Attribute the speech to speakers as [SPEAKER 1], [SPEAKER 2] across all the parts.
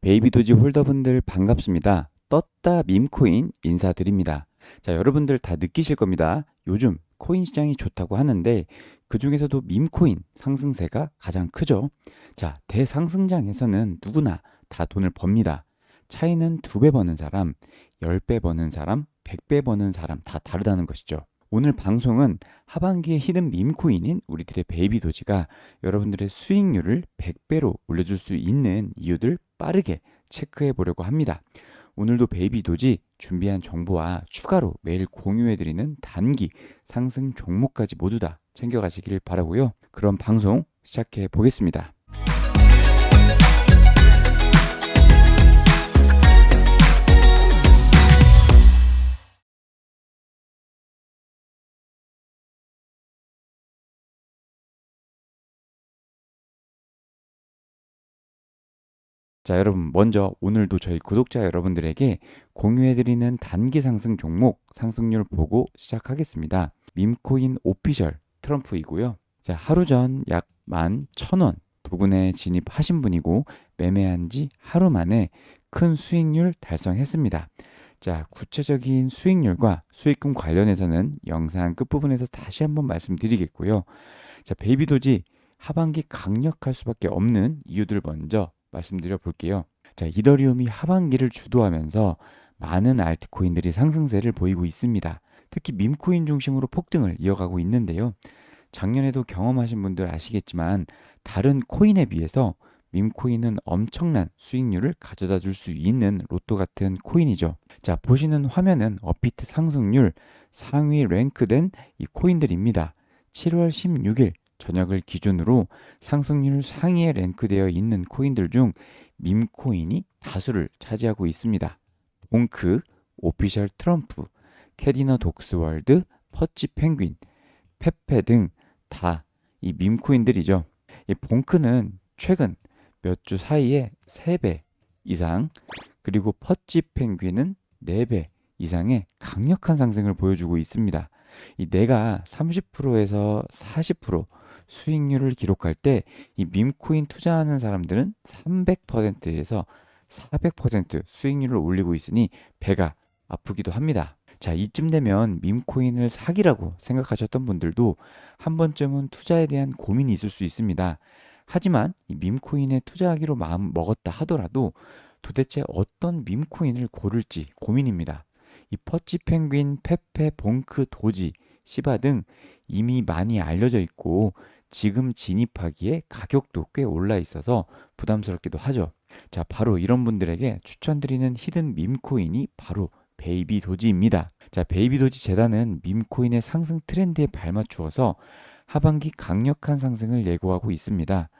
[SPEAKER 1] 베이비도지 홀더분들 반갑습니다. 떴다 밈코인 인사드립니다. 자, 여러분들 다 느끼실 겁니다. 요즘 코인 시장이 좋다고 하는데 그 중에서도 밈코인 상승세가 가장 크죠. 자, 대상승장에서는 누구나 다 돈을 법니다. 차이는 두 배 버는 사람, 열 배 버는 사람, 백 배 버는 사람 다 다르다는 것이죠. 오늘 방송은 하반기에 히든 밈코인인 우리들의 베이비도지가 여러분들의 수익률을 100배로 올려줄 수 있는 이유들 빠르게 체크해 보려고 합니다. 오늘도 베이비도지 준비한 정보와 추가로 매일 공유해드리는 단기 상승 종목까지 모두 다 챙겨가시길 바라고요. 그럼 방송 시작해 보겠습니다. 자, 여러분, 먼저 오늘도 저희 구독자 여러분들에게 공유해드리는 단기 상승 종목 상승률 보고 시작하겠습니다. 밈코인 오피셜 트럼프이고요. 자, 하루 전약 11,000원 부근에 진입하신 분이고 매매한 지 하루 만에 큰 수익률 달성했습니다. 자, 구체적인 수익률과 수익금 관련해서는 영상 끝부분에서 다시 한번 말씀드리겠고요. 자, 베이비도지 하반기 강력할 수밖에 없는 이유들 먼저 말씀드려 볼게요. 자, 이더리움이 하반기를 주도하면서 많은 알트코인들이 상승세를 보이고 있습니다. 특히 밈코인 중심으로 폭등을 이어가고 있는데요. 작년에도 경험하신 분들 아시겠지만 다른 코인에 비해서 밈코인은 엄청난 수익률을 가져다 줄 수 있는 로또 같은 코인이죠. 자, 보시는 화면은 업비트 상승률 상위 랭크된 이 코인들입니다. 7월 16일 저녁을 기준으로 상승률 상위에 랭크되어 있는 코인들 중 밈코인이 다수를 차지하고 있습니다. 봉크, 오피셜 트럼프, 캐디너 독스월드, 퍼치 펭귄, 페페 등 다 이 밈코인들이죠. 이 봉크는 최근 몇 주 사이에 3배 이상, 그리고 퍼치 펭귄은 4배 이상의 강력한 상승을 보여주고 있습니다. 이 내가 30%에서 40% 수익률을 기록할 때 이 밈코인 투자하는 사람들은 300%에서 400% 수익률을 올리고 있으니 배가 아프기도 합니다. 자, 이쯤 되면 밈코인을 사기라고 생각하셨던 분들도 한 번쯤은 투자에 대한 고민이 있을 수 있습니다. 하지만 이 밈코인에 투자하기로 마음 먹었다 하더라도 도대체 어떤 밈코인을 고를지 고민입니다. 이 퍼치 펭귄, 페페, 봉크, 도지, 시바 등 이미 많이 알려져 있고 지금 진입하기에 가격도 꽤 올라 있어서 부담스럽기도 하죠. 자, 바로 이런 분들에게 추천드리는 히든 밈코인이 바로 베이비 도지입니다. 자, 베이비 도지 재단은 밈코인의 상승 트렌드에 발맞추어서 하반기 강력한 상승을 예고하고 있습니다.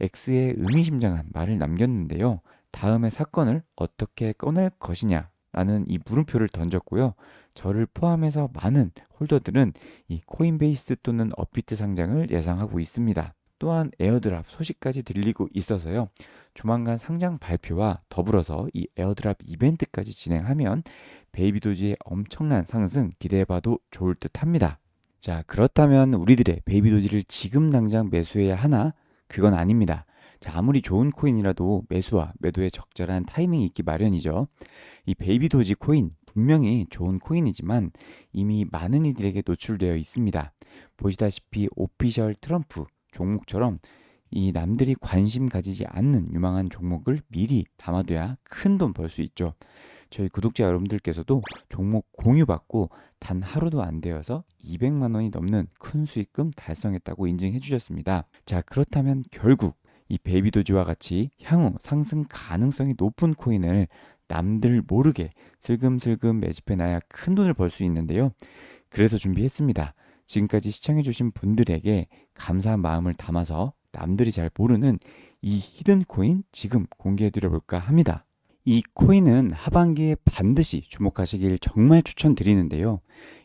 [SPEAKER 1] X에 의미심장한 말을 남겼는데요. 다음에 사건을 어떻게 꺼낼 것이냐 라는 이 물음표를 던졌고요. 저를 포함해서 많은 홀더들은 이 코인베이스 또는 업비트 상장을 예상하고 있습니다. 또한 에어드랍 소식까지 들리고 있어서요. 조만간 상장 발표와 더불어서 이 에어드랍 이벤트까지 진행하면 베이비도지의 엄청난 상승 기대해봐도 좋을 듯 합니다. 자, 그렇다면 우리들의 베이비도지를 지금 당장 매수해야 하나? 그건 아닙니다. 자, 아무리 좋은 코인이라도 매수와 매도에 적절한 타이밍이 있기 마련이죠. 이 베이비 도지 코인 분명히 좋은 코인이지만 이미 많은 이들에게 노출되어 있습니다. 보시다시피 오피셜 트럼프 종목처럼 이 남들이 관심 가지지 않는 유망한 종목을 미리 담아둬야 큰 돈 벌 수 있죠. 저희 구독자 여러분들께서도 종목 공유받고 단 하루도 안 되어서 200만 원이 넘는 큰 수익금 달성했다고 인증해 주셨습니다. 자, 그렇다면 결국 이 베이비도지와 같이 향후 상승 가능성이 높은 코인을 남들 모르게 슬금슬금 매집해 놔야 큰 돈을 벌 수 있는데요. 그래서 준비했습니다. 지금까지 시청해주신 분들에게 감사한 마음을 담아서 남들이 잘 모르는 이 히든 코인 지금 공개해 드려볼까 합니다. 이 코인은 하반기에 반드시 주목하시길 정말 추천드리는데요.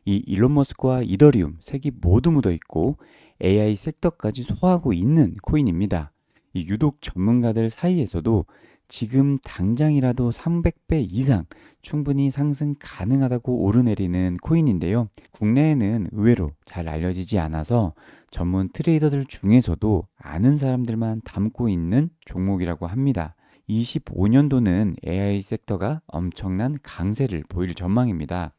[SPEAKER 1] 이 일론 머스크와 이더리움 색이 모두 묻어 있고 AI 섹터까지 소화하고 있는 코인입니다. 이 유독 전문가들 사이에서도 지금 당장이라도 300배 이상 충분히 상승 가능하다고 오르내리는 코인인데요. 국내에는 의외로 잘 알려지지 않아서 전문 트레이더들 중에서도 아는 사람들만 담고 있는 종목이라고 합니다. 25년도는 AI 섹터가 엄청난 강세를 보일 전망입니다.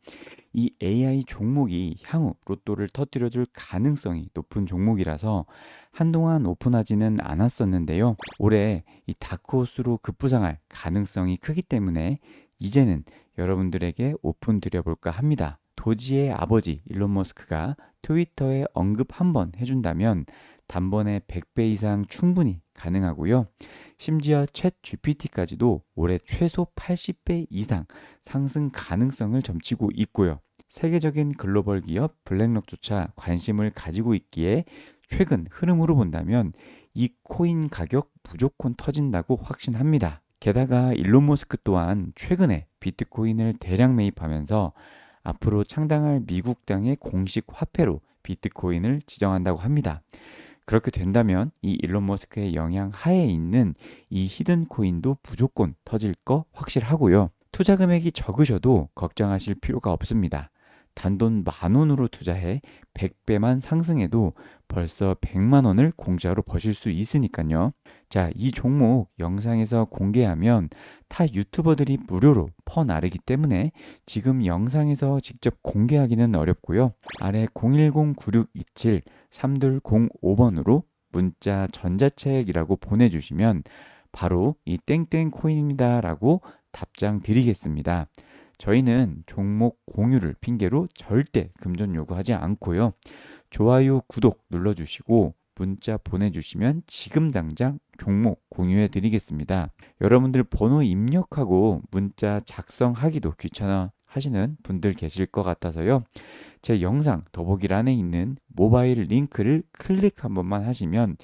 [SPEAKER 1] 이 AI 종목이 향후 로또를 터뜨려줄 가능성이 높은 종목이라서 한동안 오픈하지는 않았었는데요. 올해 이 다크호스로 급부상할 가능성이 크기 때문에 이제는 여러분들에게 오픈 드려볼까 합니다. 도지의 아버지 일론 머스크가 트위터에 언급 한번 해준다면 단번에 100배 이상 충분히 가능하고요. 심지어 챗 GPT까지도 올해 최소 80배 이상 상승 가능성을 점치고 있고요. 세계적인 글로벌 기업 블랙록조차 관심을 가지고 있기에 최근 흐름으로 본다면 이 코인 가격 무조건 터진다고 확신합니다. 게다가 일론 머스크 또한 최근에 비트코인을 대량 매입하면서 앞으로 창당할 미국 땅의 공식 화폐로 비트코인을 지정한다고 합니다. 그렇게 된다면 이 일론 머스크의 영향 하에 있는 이 히든 코인도 무조건 터질 거 확실하고요. 투자 금액이 적으셔도 걱정하실 필요가 없습니다. 단돈 만 원으로 투자해 100배만 상승해도 벌써 100만 원을 공짜로 버실 수 있으니까요. 자, 이 종목 영상에서 공개하면 타 유튜버들이 무료로 퍼나르기 때문에 지금 영상에서 직접 공개하기는 어렵고요. 아래 010-9627-3205번으로 문자 전자책이라고 보내주시면 바로 이 땡땡 코인입니다 라고 답장 드리겠습니다. 저희는 종목 공유를 핑계로 절대 금전 요구하지 않고요. 좋아요, 구독 눌러주시고 문자 보내주시면 지금 당장 종목 공유해 드리겠습니다. 여러분들 번호 입력하고 문자 작성하기도 귀찮아 하시는 분들 계실 것 같아서요. 제 영상 더보기란에 있는 모바일 링크를 클릭 한 번만 하시면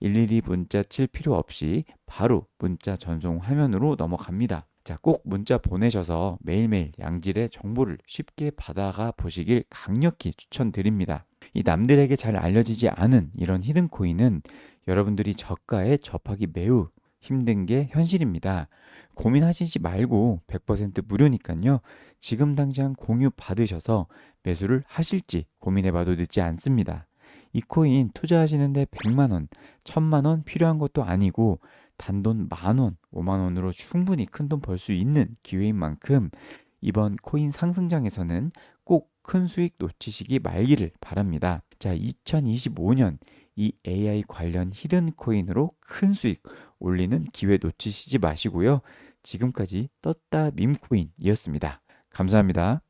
[SPEAKER 1] 일일이 문자 칠 필요 없이 바로 문자 전송 화면으로 넘어갑니다. 자, 꼭 문자 보내셔서 매일매일 양질의 정보를 쉽게 받아가 보시길 강력히 추천드립니다. 이 남들에게 잘 알려지지 않은 이런 히든코인은 여러분들이 저가에 접하기 매우 힘든 게 현실입니다. 고민하시지 말고 100% 무료니까요. 지금 당장 공유 받으셔서 매수를 하실지 고민해 봐도 늦지 않습니다. 이 코인 투자하시는데 100만 원, 1000만 원 필요한 것도 아니고 단돈 만 원, 5만 원으로 충분히 큰 돈 벌 수 있는 기회인 만큼 이번 코인 상승장에서는 꼭 큰 수익 놓치시기 말기를 바랍니다. 자, 2025년 이 AI 관련 히든 코인으로 큰 수익 올리는 기회 놓치시지 마시고요. 지금까지 떴다 밈코인이었습니다. 감사합니다.